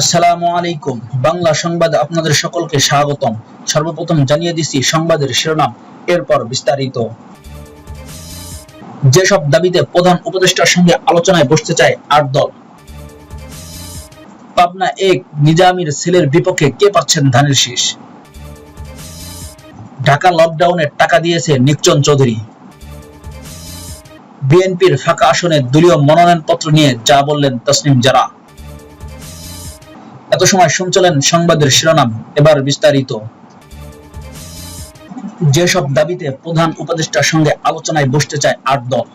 আসসালামু আলাইকুম। বাংলা সংবাদ আপনাদের সকলকে স্বাগতম। সর্বপ্রথম জানিয়ে দিচ্ছি সংবাদের শিরোনাম, এরপর বিস্তারিত। যেসব দাবিতে প্রধান উপদেষ্টার সঙ্গে আলোচনায় বসতে চায় আট দল। পাবনা এক, নিজামীর ছেলের বিপক্ষে কে পাচ্ছেন ধানের শীষ? ঢাকা লকডাউনের টাকা দিয়েছে নিকচন চৌধুরী। বিএনপির ফাঁকা আসনে দলীয় মনোনয়নপত্র নিয়ে যা বললেন তসনিম জারা। এত সময় শুনছিলেন সংবাদের শিরোনাম, এবার বিস্তারিত। যেসব দাবিতে প্রধান উপদেষ্টার সঙ্গে আলোচনায় বসতে চায় আট দল,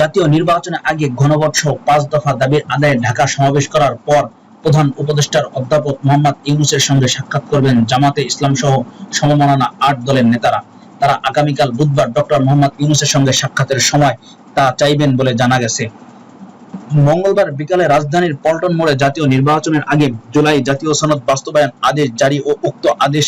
জাতীয় নির্বাচনের আগে ঘনভোট সহ পাঁচ দফা দাবির আদায়ে ঢাকা সমাবেশ করার পর প্রধান উপদেষ্টার অধ্যাপক মোহাম্মদ ইউনুসের সঙ্গে সাক্ষাৎ করবেন জামাতে ইসলাম সহ সমমনানা আট দলের নেতারা। তারা আগামীকাল বুধবার ডক্টর মোহাম্মদ ইউনুসের সঙ্গে সাক্ষাতের সময় তা চাইবেন বলে জানা গেছে। মঙ্গলবার বিকালে রাজধানীর পল্টন মোড়ে জাতীয় নির্বাচনের আগে জুলাই জাতীয় সনদ বাস্তবায়ন আদেশ জারি ও উক্ত আদেশ,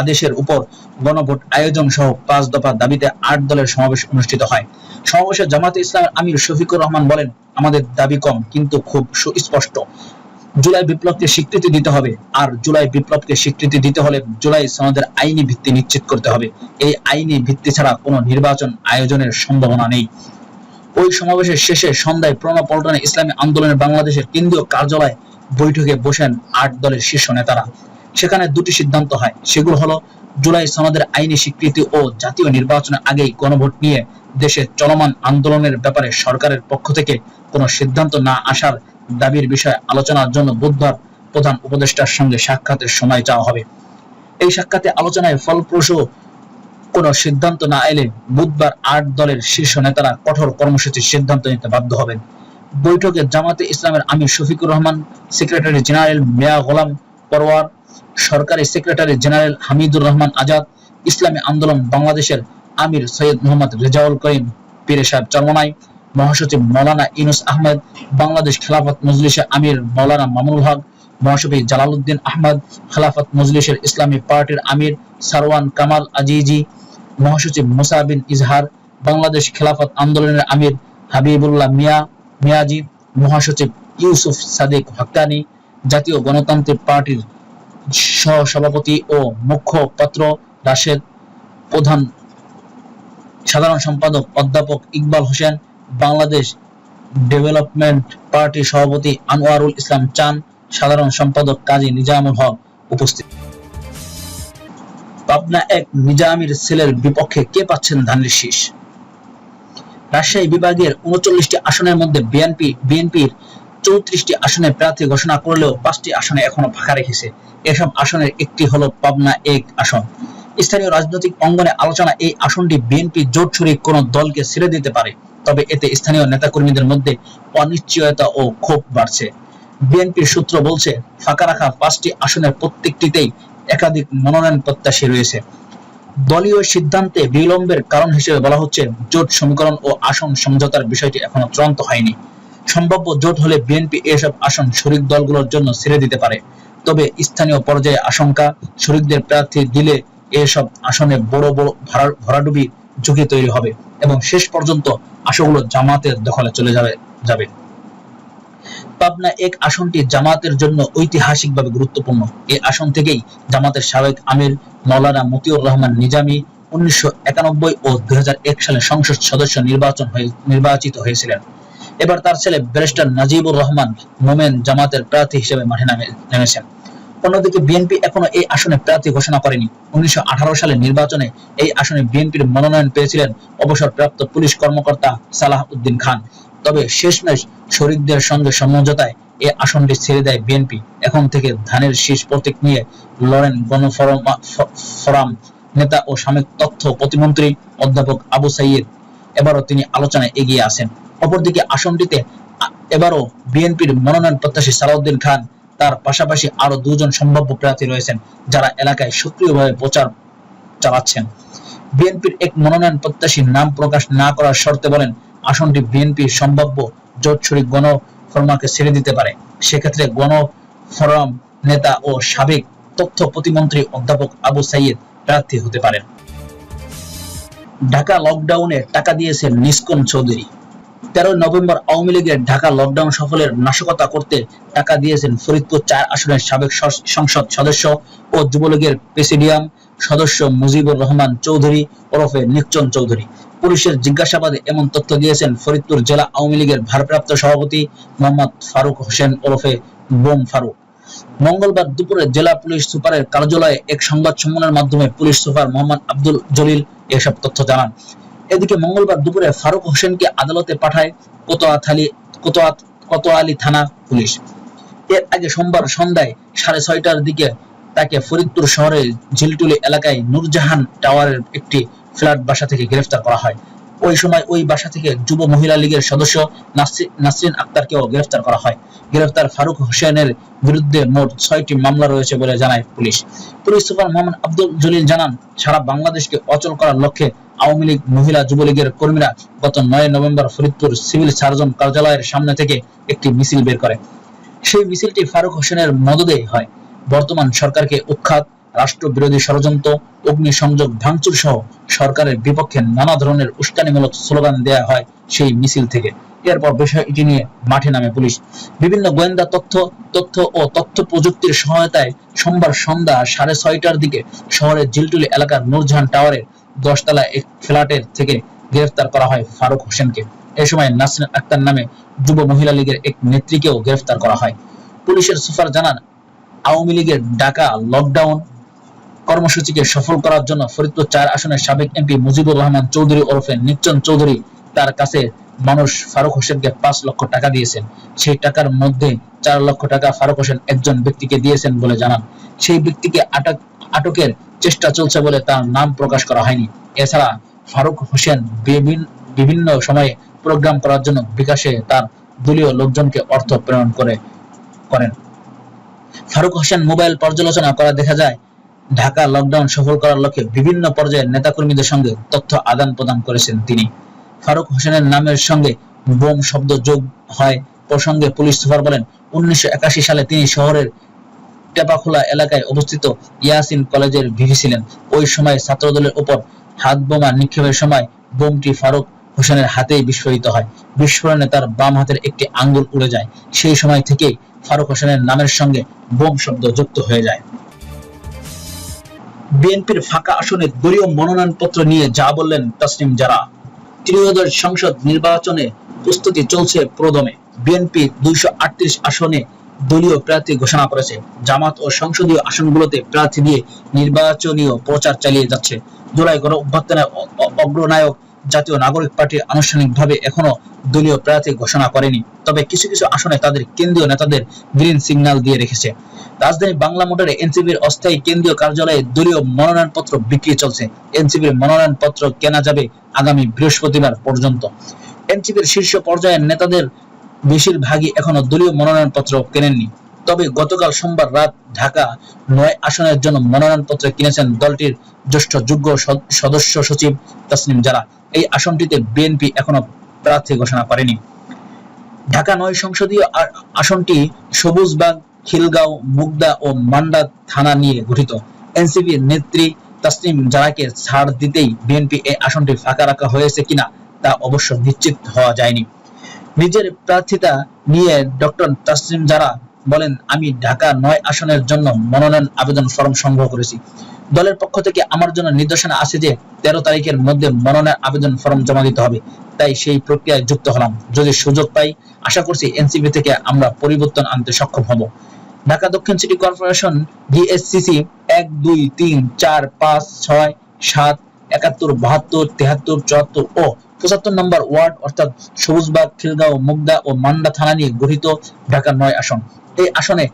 আদেশের উপর গণভোট আয়োজন সহ পাঁচ দফা দাবিতে আট দলের সমাবেশ অনুষ্ঠিত হয়। সমাবেশে জামাতে ইসলামের আমির শফিকুর রহমান বলেন, আমাদের দাবি কম, কিন্তু খুব সুস্পষ্ট। জুলাই বিপ্লবকে স্বীকৃতি দিতে হবে, আর জুলাই বিপ্লবকে স্বীকৃতি দিতে হলে জুলাই সনদের আইনি ভিত্তি নিশ্চিত করতে হবে। এই আইনি ভিত্তি ছাড়া কোনো নির্বাচন আয়োজনের সম্ভাবনা নেই। ওই সমাবেশের শেষে সন্ধ্যায় প্রণব পল্টনে ইসলামী আন্দোলনের বাংলাদেশের কেন্দ্রীয় কার্যালয় বৈঠকে বসেন আট দলের শীর্ষ নেতারা। সেখানে দুটি সিদ্ধান্ত হয়। সেগুলো হলো, জুলাই সনদের আইনি স্বীকৃতি ও জাতীয় নির্বাচনের আগেই গণভোট নিয়ে দেশে চলমান আন্দোলনের ব্যাপারে সরকারের পক্ষ থেকে কোনো সিদ্ধান্ত না আসার দাবির বিষয়ে আলোচনার জন্য বুধবার প্রধান উপদেষ্টার সঙ্গে সাক্ষাতের সময় চাওয়া হবে। এই সাক্ষাতে আলোচনায় ফলপ্রসূ কোন সিদ্ধান্ত না এলে বুধবার আট দলের শীর্ষ নেতারা কঠোর কর্মসূচির সিদ্ধান্ত নিতে বাধ্য হবেন। বৈঠকে জামাতে ইসলামের আমির শফিকুর রহমান, সেক্রেটারি জেনারেল মিয়া গোলাম পরওয়ার সরকারি সেক্রেটারি জেনারেল হামিদুর রহমান আজাদ, ইসলামী আন্দোলন বাংলাদেশের আমির সৈয়দ মোহাম্মদ রেজাউল করিম, পীরে সাহেব চরমনাই, মহাসচিব মৌলানা ইনুস আহমেদ, বাংলাদেশ খেলাফত মজলিসের আমির মৌলানা মামুনুল হক, মহাসচিব জালালউদ্দিন আহমদ, খেলাফত মজলিসের ইসলামী পার্টির আমির সারওয়ান কামাল আজিজি মহাসচিব মুসা বিন ইজহার, বাংলাদেশ খেলাফত আন্দোলনের আমির হাবিবুল্লাহ মিয়া, মিয়াজি মহাসচিব ইউসুফ সাদিক হক্কানি জাতীয় গণতান্ত্রিক পার্টির সহ-সভাপতি ও মুখপাত্র রাশেদ, প্রধান সাধারণ সম্পাদক অধ্যাপক ইকবাল হোসেন, বাংলাদেশ ডেভেলপমেন্ট পার্টির সভাপতি আনোয়ারুল ইসলাম চান, সাধারণ সম্পাদক কাজী নিজামুল হক উপস্থিত। পাবনা এক নিজামীর ছেলের বিপক্ষে কে পাচ্ছেন ধানের শীষ? রাজশাহী বিভাগের উনচল্লিশটি আসনের মধ্যে বিএনপি, বিএনপির চৌত্রিশটি আসনে প্রার্থী ঘোষণা করলেও পাঁচটি আসনে এখনও ফাঁকা রেখেছে। এসব আসনের একটি হলো পাবনা এক আসন। স্থানীয় রাজনৈতিক অঙ্গনে আলোচনা এই আসনটি বিএনপি জোট ছড়িয়ে কোন দলকে ছেড়ে দিতে পারে, তবে এতে স্থানীয় নেতাকর্মীদের মধ্যে অনিশ্চয়তা ও ক্ষোভ বাড়ছে। বিএনপির সূত্র বলছে, ফাঁকা রাখা পাঁচটি আসনের প্রত্যেকটিতেই একাধিক মনোনয়ন প্রত্যাশী রয়েছে। দলীয় সিদ্ধান্তে বিলম্বের কারণ হিসেবে বলা হচ্ছে, জোট সমীকরণ ও আসন সমঝোতার বিষয়টি এখনও চূড়ান্ত হয়নি। সম্ভাব্য জোট হলে বিএনপি এসব আসন শরিক দলগুলোর জন্য ছেড়ে দিতে পারে। তবে স্থানীয় পর্যায়ে আশঙ্কা, শরিকদের প্রার্থী দিলে এসব আসনে বড় বড় ভরা- ভরাডুবি ঝুঁকি তৈরি হবে এবং শেষ পর্যন্ত আসনগুলো জামাতের দখলে চলে যাবে যাবে। পাবনা এক আসনটি জামাতের জন্য ঐতিহাসিকভাবে গুরুত্বপূর্ণ। এই আসন থেকেই জামাতের সাবেক আমির মৌলানা মতিউর রহমান নিজামী উনিশশো একানব্বই ও দুই সালে সংসদ সদস্য নির্বাচন হয়ে, নির্বাচিত হয়েছিলেন। এবার তার ছেলে ব্যারিস্টার নাজিবুর রহমান মোমেন জামাতের প্রার্থী হিসেবে মাঠে নামে, নেমেছেন। অন্যদিকে বিএনপি এখনও এই আসনে প্রার্থী ঘোষণা করেনি। উনিশশো সালে নির্বাচনে এই আসনে বিএনপির মনোনয়ন পেয়েছিলেন অবসরপ্রাপ্ত পুলিশ কর্মকর্তা সালাহ উদ্দিন খান। তবে শেষমেশ শরিকদের সঙ্গে সমঝোতায় এ আসনটি ছেড়ে দেয় বিএনপি। এখন থেকে ধানের শীষ প্রতীক নিয়ে লড়েন গণফোরাম ফোরাম নেতা ও সাবেক তথ্য প্রতিমন্ত্রী অধ্যাপক আবু সাইয়েদ। এবারও তিনি আলোচনায় এগিয়ে আসেন অপরদিকে আসনটিতে এবারও বিএনপির মনোনয়ন প্রত্যাশী সালাউদ্দিন খান, তার পাশাপাশি আরও দুজন সম্ভাব্য প্রার্থী রয়েছেন যারা এলাকায় সক্রিয়ভাবে প্রচার চালাচ্ছেন। বিএনপির এক মনোনয়ন প্রত্যাশীর নাম প্রকাশ না করার শর্তে বলেন আসনটি বিএনপির সম্ভাব্য জোট শরিক গণ ফরমাকে ছেড়ে দিতে পারে। সেক্ষেত্রে গণ ফোরাম নেতা ও সাবেক তথ্য প্রতিমন্ত্রী অধ্যাপক আবু সাইয়েদ প্রার্থী হতে পারেন। ঢাকা লকডাউনে টাকা দিয়েছেন নিষ্কন চৌধুরী। তেরোই নভেম্বর আওয়ামী লীগের ঢাকা লকডাউন সফলের নাশকতা করতে টাকা দিয়েছেন ফরিদপুর চার আসনের সাবেক সংসদ সদস্য ও যুবলীগের প্রেসিডিয়াম সদস্য মুজিবুর রহমান চৌধুরী ওরফে নিকচন চৌধুরী। পুলিশের জিজ্ঞাসাবাদে এমন তথ্য দিয়েছেন ফরিদপুর জেলা আওয়ামী লীগের ভারপ্রাপ্ত সভাপতি মোহাম্মদ ফারুক হোসেন ওরফে বোম ফারুক। মঙ্গলবার দুপুরে জেলা পুলিশ সুপারের কার্যালয়ে এক সংবাদ সম্মেলনের মাধ্যমে পুলিশ সুপার মোহাম্মদ আব্দুল জলিল এসব তথ্য জানান। এদিকে মঙ্গলবার দুপুরে ফারুক হোসেনকে আদালতে পাঠায় কোতোয়াথালি কোতোয়া কোতোয়ালি থানা পুলিশ। এর আগে সোমবার সন্ধ্যায় সাড়ে ছয়টার দিকে তাকে ফরিদপুর শহরের ঝিলটুলি এলাকায় নূরজাহান টাওয়ারের একটি ফ্ল্যাট বাসা থেকে গ্রেফতার করা হয়। ওই সময় ওই বাসা থেকে যুব মহিলা লীগের সদস্য নাসরিন আক্তারকেও গ্রেফতার করা হয়। গ্রেফতার ফারুক হোসেনের বিরুদ্ধে মোট ছয়টি মামলা রয়েছে বলে জানায় police. Police super Mohammad Abdul Jalil জানান, সারা বাংলাদেশকে অচল করার লক্ষ্যে আওয়ামী লীগ মহিলা যুবলীগের কর্মীরা গত নয় নভেম্বর ফরিদপুর সিভিল সার্জন কার্যালয়ের সামনে থেকে একটি মিছিল বের করে। সেই মিছিলটি ফারুক হোসেনের মদদে হয়। বর্তমান সরকারকে উৎখাত রাষ্ট্র বিরোধী ষড়যন্ত্র, অগ্নিসংযোগ, ভাঙচুর সহ সরকারের বিপক্ষে নানা ধরনের উস্কানিমূলক স্লোগান দেয়া হয় সেই মিছিল থেকে। এরপর বিষয়টি নিয়ে মাঠে নামে পুলিশ। বিভিন্ন গোয়েন্দা তথ্য তথ্য ও তথ্য প্রযুক্তির সহায়তায় সোমবার সন্ধ্যা সাড়ে ছয়টার দিকে শহরের জিলটুলি এলাকার নূরজাহান টাওয়ারের দশতলা এক ফ্ল্যাটের থেকে গ্রেফতার করা হয় ফারুক হোসেনকে। এ সময় নাসরিন আক্তার নামে যুব মহিলা লীগের এক নেত্রীকেও গ্রেফতার করা হয়। পুলিশের সুপার জানান, আওয়ামী লীগের ডাকা লকডাউন কর্মসূচিকে সফল করার জন্য ফরিদপুর চার আসনের সাবেক এমপি মুজিবুর রহমান চৌধুরী ওরফে নিকচন চৌধুরী তার কাছে মানুষ ফারুক হোসেনকে পাঁচ লক্ষ টাকা দিয়েছেন। সেই টাকার মধ্যে চার লক্ষ টাকা ফারুক হোসেন একজন ব্যক্তিকে দিয়েছেন বলে জানান। সেই ব্যক্তিকে আটক, আটকের চেষ্টা চলছে বলে তার নাম প্রকাশ করা হয়নি। এছাড়া ফারুক হোসেন বিভিন- বিভিন্ন সময়ে প্রোগ্রাম করার জন্য বিকাশে তার দলীয় লোকজনকে অর্থ প্রেরণ করে, করেন। ফারুক হোসেন মোবাইল পর্যালোচনা করা দেখা যায় ঢাকা লকডাউন সফল করার লক্ষ্যে বিভিন্ন পর্যায়ের নেতাকর্মীদের সঙ্গে তথ্য আদান প্রদান করেছেন তিনি। ফারুক হোসেনের নামের সঙ্গে বোম শব্দ যোগ হয় প্রসঙ্গে পুলিশ সুপার বলেন, উনিশশো একাশি সালে তিনি শহরের টেপাখোলা এলাকায় অবস্থিত ইয়াসিন কলেজের ভিভি ছিলেন। ওই সময় ছাত্রদলের উপর হাত বোমা নিক্ষেপের সময় বোমটি ফারুক হোসেনের হাতেই বিস্ফোরিত হয়। বিস্ফোরণে তার বাম হাতের একটি আঙ্গুল উড়ে যায়। সেই সময় থেকে ফারুক হোসেনের নামের সঙ্গে বোম শব্দ যুক্ত হয়ে যায়। বিএনপির ফাঁকা আসনে দলীয় মনোনয়নপত্র নিয়ে যা বললেন তসলিম জারা। ত্রিয়োদশ সংসদ নির্বাচনে প্রস্তুতি চলছে প্রদমে বিএনপি দুইশো আটত্রিশ আসনে দলীয় প্রার্থী ঘোষণা করেছে। জামাত ও সংসদীয় আসনগুলোতে প্রার্থী দিয়ে নির্বাচনীয় প্রচার চালিয়ে যাচ্ছে। জুলাই গণ অভ্যর্থনের অ- অ- অগ্রনায়ক জাতীয় নাগরিক পার্টি আনুষ্ঠানিকভাবে এখনও দলীয় প্রার্থী ঘোষণা করেনি। তবে কিছু কিছু আসনে তাদের কেন্দ্রীয় নেতাদের গ্রিন সিগন্যাল দিয়ে রেখেছে। রাজধানী বাংলা মোটরে এনসিবির অস্থায়ী কেন্দ্রীয় কার্যালয়ে দলীয় মনোনয়নপত্র বিক্রি চলছে। এনসিবির মনোনয়নপত্র কেনা যাবে আগামী বৃহস্পতিবার পর্যন্ত। এনসিবির শীর্ষ পর্যায়ের নেতাদের বেশিরভাগই এখনও দলীয় মনোনয়নপত্র কেনেননি। তবে গতকাল সোমবার রাত ঢাকা নয় আসনের জন্য মনোনয়নপত্র কিনেছেন দলটির জ্যেষ্ঠ যোগ্য সদস্য সচিব তাসনিম জারা। এই আসনটিতে বিএনপি এখনও প্রার্থী ঘোষণা করেনি। ঢাকা নয় সংসদীয় আসনটি সবুজবাগ, খিলগাঁও, মুগদা ও মান্ডা থানা নিয়ে গঠিত। এনসিপি নেত্রী তাসনিম জারাকে ছাড় দিতেই বিএনপি এই আসনটি ফাঁকা রাখা হয়েছে কিনা তা অবশ্য নিশ্চিত হওয়া যায়নি। নিজের প্রার্থিতা নিয়ে ডক্টর তাসনিম জারা বলেন, আমি ঢাকা নয় আসনের জন্য মনোনয়ন আবেদন ফর্ম সংগ্রহ করেছি। দলের পক্ষ থেকে আমার জন্য নির্দেশনা আছে যে, তেরো তারিখের মধ্যে মনোনয়ন আবেদন ফর্ম জমা দিতে হবে। তাই সেই প্রক্রিয়ায় যুক্ত হলাম। যদি সুযোগ পাই, আশা করছি এনসিপি থেকে আমরা পরিবর্তন আনতে সক্ষম হব। ঢাকা দক্ষিণ সিটি কর্পোরেশন ডিএসসিসি এক, দুই, তিন, চার, পাঁচ, ছয়, সাত, একাত্তর, বাহাত্তর, তেহাত্তর, চুয়াত্তর ও পঁচাত্তর নম্বর ওয়ার্ড, অর্থাৎ সবুজবাগ, খিলগাঁও, মুগদা ও মান্ডা থানা নিয়ে গঠিত ঢাকা নয় আসন। এই আসনে